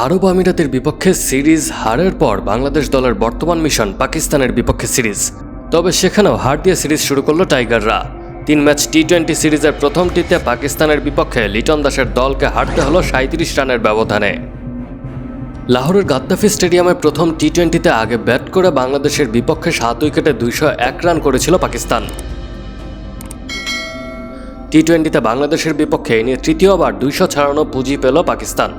আরব আমিরাতের বিপক্ষে সিরিজ হারের পর বাংলাদেশ দলের বর্তমান মিশন পাকিস্তানের বিপক্ষে সিরিজ। তবে সেখানেও হার দিয়ে সিরিজ শুরু করল টাইগাররা। তিন ম্যাচ টি টোয়েন্টি সিরিজের প্রথমটিতে পাকিস্তানের বিপক্ষে লিটন দাসের দলকে হারতে হলো সাঁত্রিশ রানের ব্যবধানে। লাহোরের গাদ্দাফি স্টেডিয়ামে প্রথম টি টোয়েন্টিতে আগে ব্যাট করে বাংলাদেশের বিপক্ষে সাত উইকেটে দুইশো এক রান করেছিল পাকিস্তান। টি টোয়েন্টিতে বাংলাদেশের বিপক্ষে নিয়ে তৃতীয়বার দুইশো ছাড়ানো পুঁজি পেল পাকিস্তান।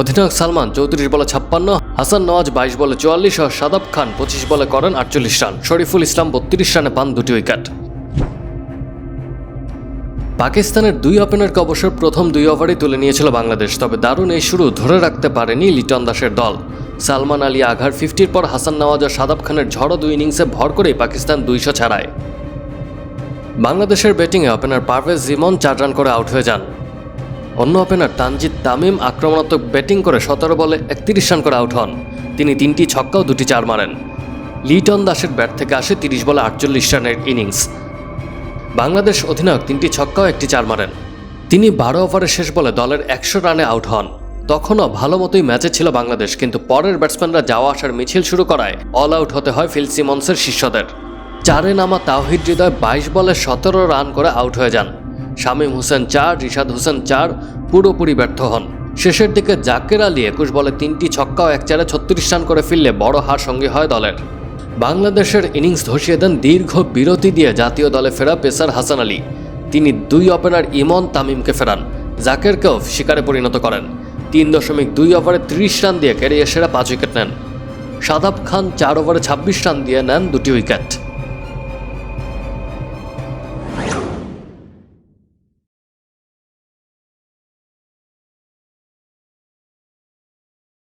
অধিনায়ক সালমান চৌত্রিশ বলে ছাপ্পান্ন, হাসান নওয়াজ বাইশ বলে চুয়াল্লিশ ও সাদাব খান পঁচিশ বলে করেন আটচল্লিশ রান। শরীফুল ইসলাম বত্রিশ রানে পান দুটি উইকেট। পাকিস্তানের দুই ওপেনারকে অবশ্য প্রথম দুই ওভারই তুলে নিয়েছিল বাংলাদেশ, তবে দারুণ এই শুরু ধরে রাখতে পারেনি লিটন দাসের দল। সালমান আলী আঘার ফিফটির পর হাসান নওয়াজ ও সাদাব খানের ঝড়ো দুই ইনিংসে ভর করেই পাকিস্তান দুইশো ছাড়ায়। বাংলাদেশের ব্যাটিংয়ে ওপেনার পারভেজ জিমন চার রান করে আউট হয়ে যান। অন্য ওপেনার তানজিদ তামিম আক্রমণাত্মক ব্যাটিং করে সতেরো বলে একত্রিশ রান করে আউট হন। তিনি তিনটি ছক্কা ও দুটি চার মারেন। লিটন দাসের ব্যাট থেকে আসে তিরিশ বলে আটচল্লিশ রানের ইনিংস। বাংলাদেশ অধিনায়ক তিনটি ছক্কা ও একটি চার মারেন। তিনি বারো ওভারের শেষ বলে দলের একশো রানে আউট হন। তখনও ভালো মতোই ম্যাচে ছিল বাংলাদেশ, কিন্তু পরের ব্যাটসম্যানরা যাওয়া আসার মিছিল শুরু করায় অল আউট হতে হয় ফিল সিমন্সের শিষ্যদের। চারে নামা তাওহিদ হৃদয় বাইশ বলে সতেরো রান করে আউট হয়ে যান। শামীম হোসেন চার, রিশাদ হোসেন চার পুরোপুরি ব্যর্থ হন। শেষের দিকে জাকের আলী একুশ বলে তিনটি ছক্কা ও এক চারে ছত্রিশ রান করে ফিরলে বড় হার সঙ্গী হয় দলের। বাংলাদেশের ইনিংস ধসিয়ে দেন দীর্ঘ বিরতি দিয়ে জাতীয় দলে ফেরা পেসার হাসান আলী। তিনি দুই ওপেনার ইমন তামিমকে ফেরান, জাকেরকেও শিকারে পরিণত করেন। তিন দশমিক দুই ওভারে ত্রিশ রান দিয়ে ক্যারিয়ার সেরা পাঁচ উইকেট নেন। সাদাব খান চার ওভারে ছাব্বিশ রান দিয়ে নেন দুটি উইকেট।